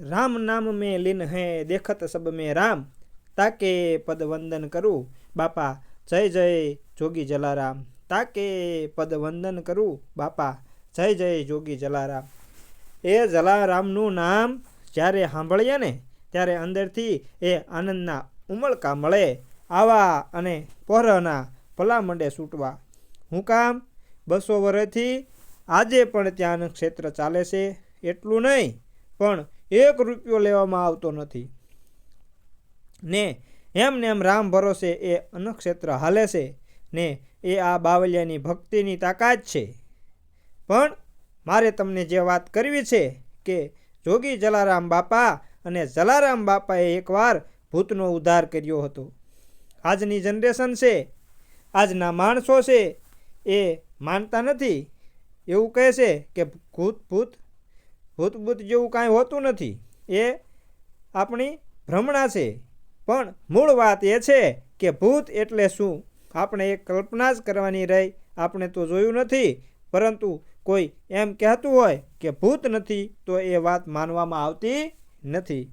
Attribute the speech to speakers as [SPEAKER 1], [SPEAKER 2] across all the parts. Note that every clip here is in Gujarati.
[SPEAKER 1] રામ નામ મેં લીન હે, દેખત સબ મેં રામ. તાકે પદ વંદન કરું, બાપા, જય જય જોગી જલારામ. તાકે પદ વંદન કરું, બાપા, જય જય જોગી જલારામ. એ જલારામનું નામ જ્યારે સાંભળીએ ને, ત્યારે અંદરથી એ આનંદના ઉમળકા મળે. આવા અને પહોરના ભલા મંડે છૂટવા હું કામ? બસો વર્ષથી આજે પણ ત્યાંનું ક્ષેત્ર ચાલે છે. એટલું નહીં, પણ એક રૂપિયો લેવામાં આવતો નથી. ને એમ ને એમ રામ ભરોસે એ અન્નક્ષેત્ર હાલે છે ને એ આ બાવલિયાની ભક્તિની તાકાત છે. પણ મારે તમને જે વાત કરવી છે કે જોગી જલારામ બાપા અને જલારામ બાપાએ એકવાર ભૂતનો ઉદ્ધાર કર્યો હતો. આજની જનરેશન છે, આજના માણસો છે એ માનતા નથી. એવું કહે છે કે ભૂત ભૂત ભૂત ભૂત જેવું કાંઈ હોતું નથી. એ આપણી ભ્રમણા છે. પણ મૂળ વાત એ છે કે ભૂત એટલે શું? આપણે એ કલ્પના જ કરવાની રહી. આપણે તો જોયું નથી. પરંતુ કોઈ એમ કહેતું હોય કે ભૂત નથી, તો એ વાત માનવામાં આવતી નથી.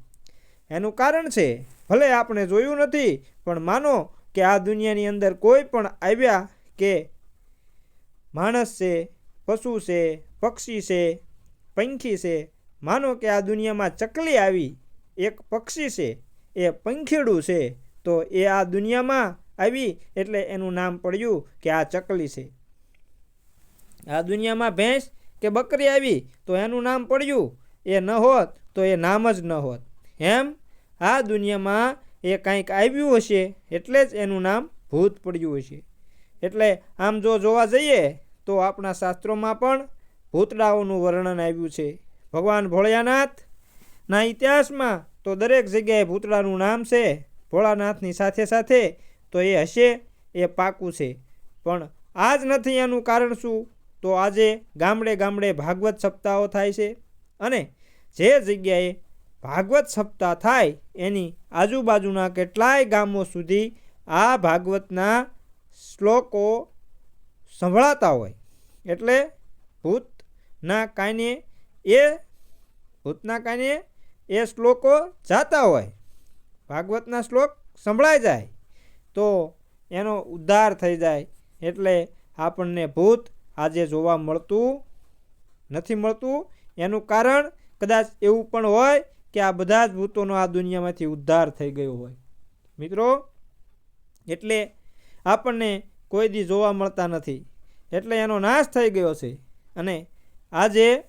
[SPEAKER 1] એનું કારણ છે, ભલે આપણે જોયું નથી, પણ માનો કે આ દુનિયાની અંદર કોઈ પણ આવ્યા કે માણસ છે, પશુ છે, પક્ષી છે પંખી છે. માનો કે આ દુનિયામાં ચકલી આવી, એક પક્ષી છે, એ પંખીડું છે, તો એ આ દુનિયામાં આવી એટલે એનું નામ પડ્યું કે આ ચકલી છે. આ દુનિયામાં ભેંસ કે બકરી આવી, તો એનું નામ પડ્યું, એ ન હોત, તો એ નામ જ ન હોત. એમ આ દુનિયામાં એ કાંઈક આવ્યું હશે, એટલે જ એનું નામ ભૂત પડ્યું હશે. એટલે આમ જો જોવા જઈએ, તો આપણા શાસ્ત્રોમાં પણ ભૂતડાઓનું વર્ણન આવ્યું છે. ભગવાન ભોળિયાનાથના ઇતિહાસમાં તો દરેક જગ્યાએ ભૂતડાનું નામ છે. ભોળાનાથની સાથે સાથે તો એ હશે, એ પાકું છે. પણ આ જ નથી એનું કારણ શું? તો આજે ગામડે ગામડે ભાગવત સપ્તાહો થાય છે અને જે જગ્યાએ ભાગવત સપ્તાહ થાય, એની આજુબાજુના કેટલાય ગામો સુધી આ ભાગવતના શ્લોકો સંભળાતા હોય. એટલે ભૂતના કાને એ, ભૂતના કાને એ શ્લોકો જાતા હોય. ભાગવતના શ્લોક સંભળાઈ જાય. તો એનો ઉદ્ધાર થઈ જાય. એટલે આપણને ભૂત આજે જોવા મળતું નથી મળતું. એનું કારણ કદાચ એવું પણ હોય કે આ બધા જ ભૂતોનો આ દુનિયામાંથી ઉદ્ધાર થઈ ગયો હોય. મિત્રો, એટલે આપણને કોઈ દી જોવા મળતા નથી. એટલે એનો નાશ થઈ ગયો છે. અને આજે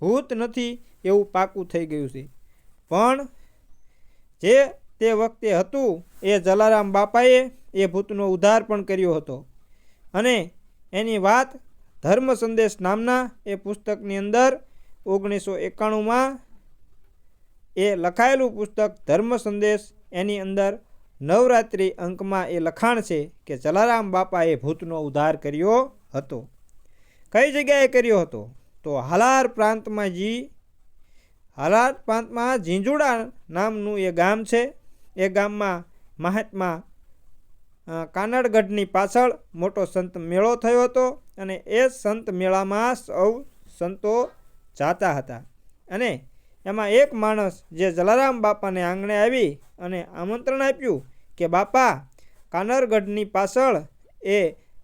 [SPEAKER 1] ભૂત નથી એવું પાકું થઈ ગયું છે. પણ જે તે વખતે હતું એ જલારામ બાપાએ એ ભૂતનો ઉદ્ધાર પણ કર્યો હતો. અને એની વાત ધર્મ સંદેશ નામના એ પુસ્તકની અંદર ઓગણીસો એકાણુંમાં એ લખાયેલું પુસ્તક ધર્મ સંદેશ એની અંદર નવરાત્રિ અંકમાં એ લખાણ છે કે જલારામ બાપાએ ભૂતનો ઉદ્ધાર કર્યો હતો. કઈ જગ્યાએ કર્યો હતો? તો હાલાર પ્રાંતમાં જી, હાલાર પ્રાંતમાં ઝીંઝુડા નામનું એ ગામ છે. એ ગામમાં મહાત્મા કાનડગઢની પાછળ મોટો સંત મેળો થયો હતો અને એ સંત મેળામાં સૌ સંતો જાતા હતા. અને એમાં એક માણસ જે જલારામ બાપાને આંગણે આવી અને આમંત્રણ આપ્યું કે, બાપા કાનરગઢની પાછળ એ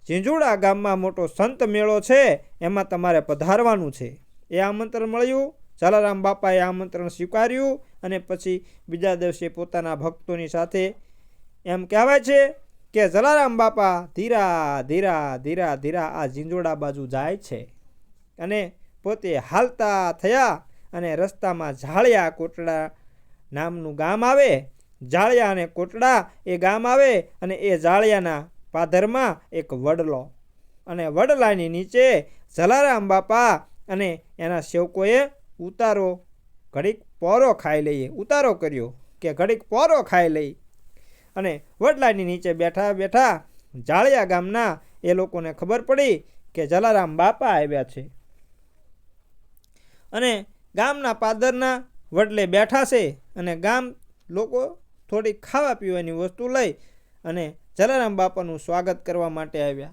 [SPEAKER 1] ઝીંઝુડા ગામમાં મોટો સંત મેળો છે, એમાં તમારે પધારવાનું છે. એ આમંત્રણ મળ્યું જલારામ બાપાએ આમંત્રણ સ્વીકાર્યું અને પછી બીજા દિવસે પોતાના ભક્તોની સાથે એમ કહેવાય છે કે જલારામ બાપા ધીરા ધીરા ધીરા ધીરા આ ઝીંઝોડા બાજુ જાય છે. અને પોતે હાલતા થયા અને રસ્તામાં ઝાળિયા કોટડા નામનું ગામ આવે જાળિયા અને કોટડા એ ગામ આવે અને એ જાળિયાના પાદરમાં એક વડલો અને વડલાની નીચે જલારામ બાપા અને એના સેવકોએ ઉતારો, ઘડીક પોરો ખાઈ લઈએ. ઉતારો કર્યો કે ઘડીક પોરો ખાઈ લઈ. અને વડલાની નીચે બેઠા બેઠા જાળિયા ગામના એ લોકોને ખબર પડી કે જલારામ બાપા આવ્યા છે. અને ગામના પાદરના વડલે બેઠા છે અને ગામ લોકો થોડી ખાવા પીવાની વસ્તુ લઈ અને જલારામ બાપાનું સ્વાગત કરવા માટે આવ્યા.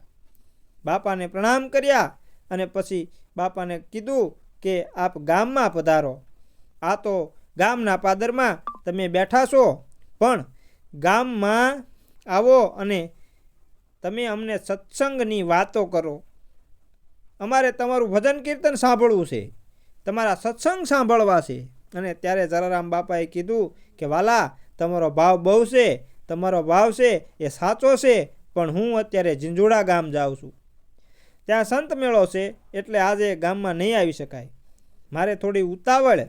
[SPEAKER 1] બાપાને પ્રણામ કર્યા અને પછી બાપાને કીધું કે આપ ગામમાં પધારો. આ તો ગામના પાદરમાં તમે બેઠા છો, પણ ગામમાં આવો અને તમે અમને સત્સંગની વાતો કરો. અમારે તમારું ભજન કીર્તન સાંભળવું છે. તમારા સત્સંગ સાંભળવા છે. અને ત્યારે જલારામ બાપાએ કીધું કે વાલા, તમારો ભાવ બહુ છે. તમારો ભાવ છે એ સાચો છે, પણ હું અત્યારે ઝીંઝુડા ગામ જાઉં છું. ત્યાં સંત મેળો છે એટલે આજે ગામમાં નહીં આવી શકાય. મારે થોડી ઉતાવળ,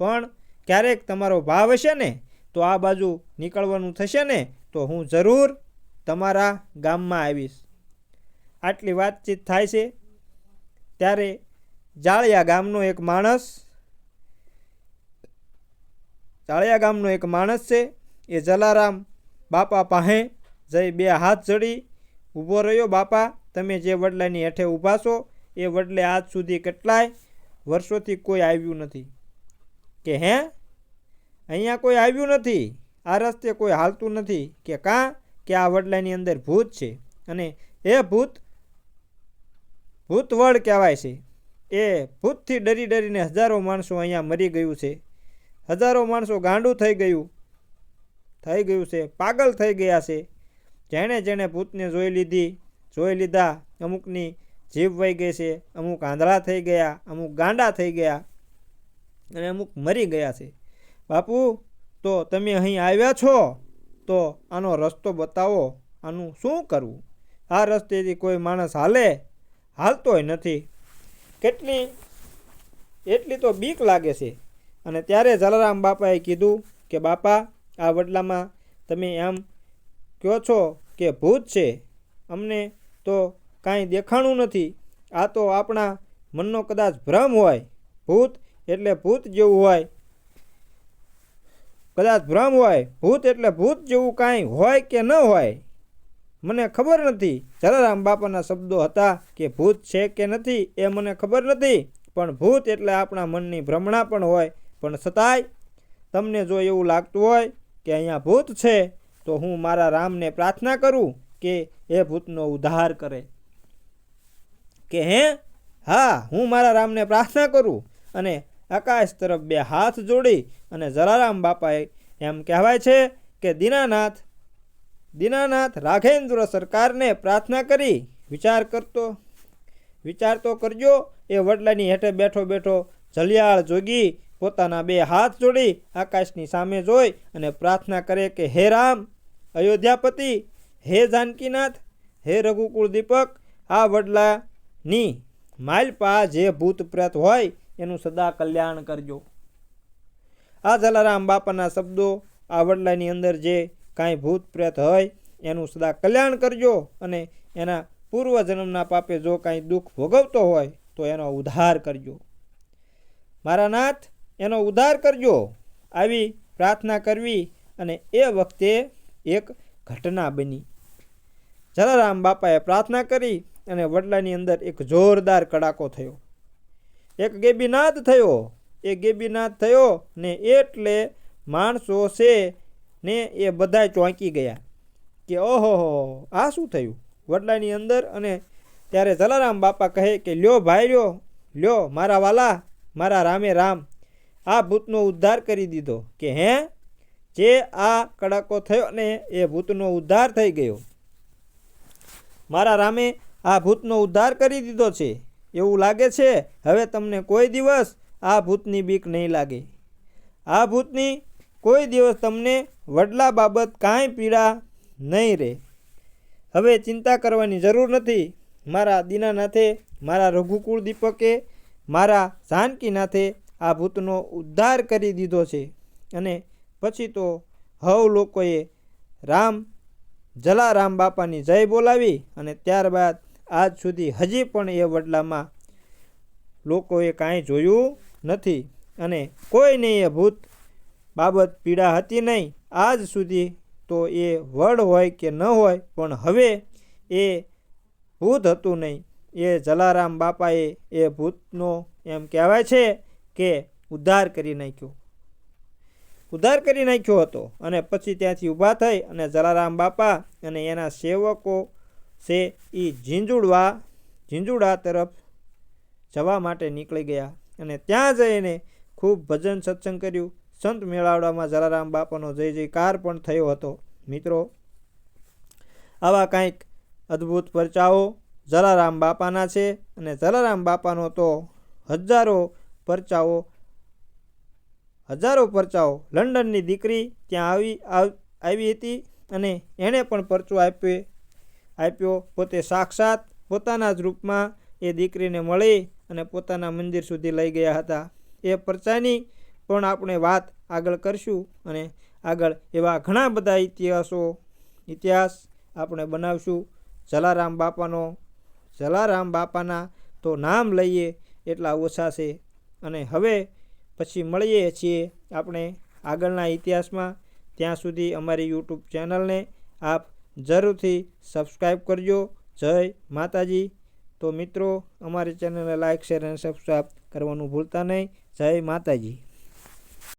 [SPEAKER 1] પણ ક્યારેક તમારો ભાવ હશે ને, તો આ બાજુ નીકળવાનું થશે ને, તો હું જરૂર તમારા ગામમાં આવીશ. આટલી વાતચીત થાય છે. ત્યારે જાળિયા ગામનો એક માણસ, જાળિયા ગામનો એક માણસ છે, એ જલારામ બાપા પાસે જઈ બે હાથ જડી ઊભો રહ્યો. બાપા, તમે જે વડલાની હેઠે ઊભા છો, એ વડલે આજ સુધી કેટલાય વર્ષોથી કોઈ આવ્યું નથી. કે હે? અહીંયા કોઈ આવ્યું નથી? આ રસ્તે કોઈ હાલતું નથી? કે કાં? કે આ વડલાની અંદર ભૂત છે? અને એ ભૂત ભૂતવડ કહેવાય છે. એ ભૂતથી ડરી ડરીને હજારો માણસો અહીંયા મરી ગયું છે. હજારો માણસો ગાંડું થઈ ગયું. થઈ ગયું છે, પાગલ થઈ ગયા છે. જેણે જેણે ભૂતને જોઈ લીધી, જોઈ લીધા, અમુકની જીભ વહી ગઈ છે, અમુક આંધળા થઈ ગયા, અમુક ગાંડા થઈ ગયા અને અમુક મરી ગયા છે. બાપુ, તો તમે અહીં આવ્યા છો? તો આનો રસ્તો બતાવો, આનું શું કરવું? આ રસ્તેથી કોઈ માણસ હાલે? હાલતોય નથી. કેટલી, એટલી તો બીક લાગે છે. અને ત્યારે જલારામ બાપાએ કીધું કે, બાપા આ વડલામાં તમે એમ કહો છો કે ભૂત છે. અમને તો કાંઈ દેખાણું નથી. આ તો આપણા મનનો કદાચ ભ્રમ હોય. ભૂત એટલે ભૂત જેવું હોય. કદાચ ભ્રમ હોય. ભૂત એટલે ભૂત જેવું કાંઈ હોય કે ન હોય. મને ખબર નથી. જલારામ બાપાના શબ્દો હતા કે ભૂત છે કે નથી એ મને ખબર નથી. પણ ભૂત એટલે આપણા મનની ભ્રમણા પણ હોય. પણ છતાંય તમને જો એવું લાગતું હોય કે અહીંયા ભૂત છે, તો હું મારા રામને પ્રાર્થના કરું કે એ ભૂતનો ઉદ્ધાર કરે. કે હે? હા, હું મારા રામને પ્રાર્થના કરું અને આકાશ તરફ બે હાથ જોડી અને જલારામ બાપાએ એમ કહેવાય છે કે દીનાનાથ દીનાનાથ રાઘેન્દ્ર સરકારને પ્રાર્થના કરી, વિચાર કરતો, વિચાર તો કરજો, એ વડલાની હેઠે બેઠો બેઠો જલિયાળ જોગી પોતાના બે હાથ જોડી આકાશની સામે જોઈ અને પ્રાર્થના કરે કે, હે રામ, અયોધ્યાપતિ, હે જાનકીનાથ, હે રઘુકુળ દીપક, આ વડલાની માલપા જે ભૂત પ્રેત હોય એનું સદા કલ્યાણ કરજો. આ જલારામ બાપાના શબ્દો, આ વડલાની અંદર જે કાંઈ ભૂત પ્રેત હોય એનું સદા કલ્યાણ કરજો અને એના પૂર્વજન્મના પાપે જો કાંઈ દુઃખ ભોગવતો હોય તો એનો ઉદ્ધાર કરજો. મારા નાથ એનો ઉદ્ધાર કરજો. આવી પ્રાર્થના કરવી અને એ વખતે એક ઘટના બની. જલારામ બાપાએ પ્રાર્થના કરી અને વડલાની અંદર એક જોરદાર કડાકો થયો. એક ગેબીનાદ થયો. એ ગેબીનાદ થયો ને એટલે માણસો છે ને એ બધાય ચોંકી ગયા કે ઓહો આ શું થયું? વડલાની અંદર અને ત્યારે જલારામ બાપા કહે કે લ્યો ભાઈ લ્યો લ્યો મારા વાલા, મારા રામે રામ આ ભૂતનો ઉદ્ધાર કરી દીધો કે હે, જે આ કડાકો થયો ને એ ભૂતનો ઉદ્ધાર થઈ ગયો. મારા રામે આ ભૂતનો ઉદ્ધાર કરી દીધો છે. એવું લાગે છે, હવે તમને કોઈ દિવસ આ ભૂતની બીક નહીં લાગે. આ ભૂતની કોઈ દિવસ તમને વડલા બાબત કાંઈ પીડા નહીં રહે. હવે ચિંતા કરવાની જરૂર નથી. મારા દીનાનાથે, મારા રઘુકુળ દીપકે, મારા જાનકીનાથે આ ભૂતનો ઉદ્ધાર કરી દીધો છે. અને પછી તો હવ લોકોએ રામ, જલારામ બાપાની જય બોલાવી અને ત્યારબાદ આજ સુધી હજી પણ એ વડલામાં લોકોએ કાંઈ જોયું નથી. અને કોઈને એ ભૂત બાબત પીડા હતી નહીં. આજ સુધી તો એ વડ હોય કે ન હોય, પણ હવે એ ભૂત હતું નહીં. એ જલારામ બાપાએ એ ભૂતનો એમ કહેવાય છે કે ઉદ્ધાર કરી નાખ્યો. ઉદ્ધાર કરી નાખ્યો હતો અને પછી ત્યાંથી ઊભા થઈ અને જલારામ બાપા અને એના સેવકો છે એ ઝીંઝુડવા, ઝીંઝુડા તરફ જવા માટે નીકળી ગયા અને ત્યાં જઈને ખૂબ ભજન સત્સંગ કર્યું. સંત મેળાવડામાં જલારામ બાપાનો જય જયકાર પણ થયો હતો. મિત્રો, આવા કાંઈક અદ્ભુત પરચાઓ જલારામ બાપાના છે અને જલારામ બાપાનો તો હજારો પરચાઓ. હજારો પરચાઓ. લંડનની દીકરી ત્યાં આવી આવી હતી અને એણે પણ પરચો આપ્યો આપ્યો. પોતે સાક્ષાત પોતાના જ રૂપમાં એ દીકરીને મળી અને પોતાના મંદિર સુધી લઈ ગયા હતા. એ પરચાની પણ આપણે વાત આગળ કરશું અને આગળ એવા ઘણા બધા ઇતિહાસો, ઇતિહાસ આપણે બનાવશું. જલારામ બાપાનો, જલારામ બાપાના તો નામ લઈએ એટલા ઓછા છે. અને હવે પછી મળીએ છીએ આપણે આગળના ઇતિહાસમાં. ત્યાં સુધી અમારી યુટ્યુબ ચેનલને આપ જરૂરથી સબસ્ક્રાઈબ કરજો. જય માતાજી. તો મિત્રો, અમારી ચેનલને લાઇક, શેર અને સબસ્ક્રાઈબ કરવાનું ભૂલતા નહીં. જય માતાજી.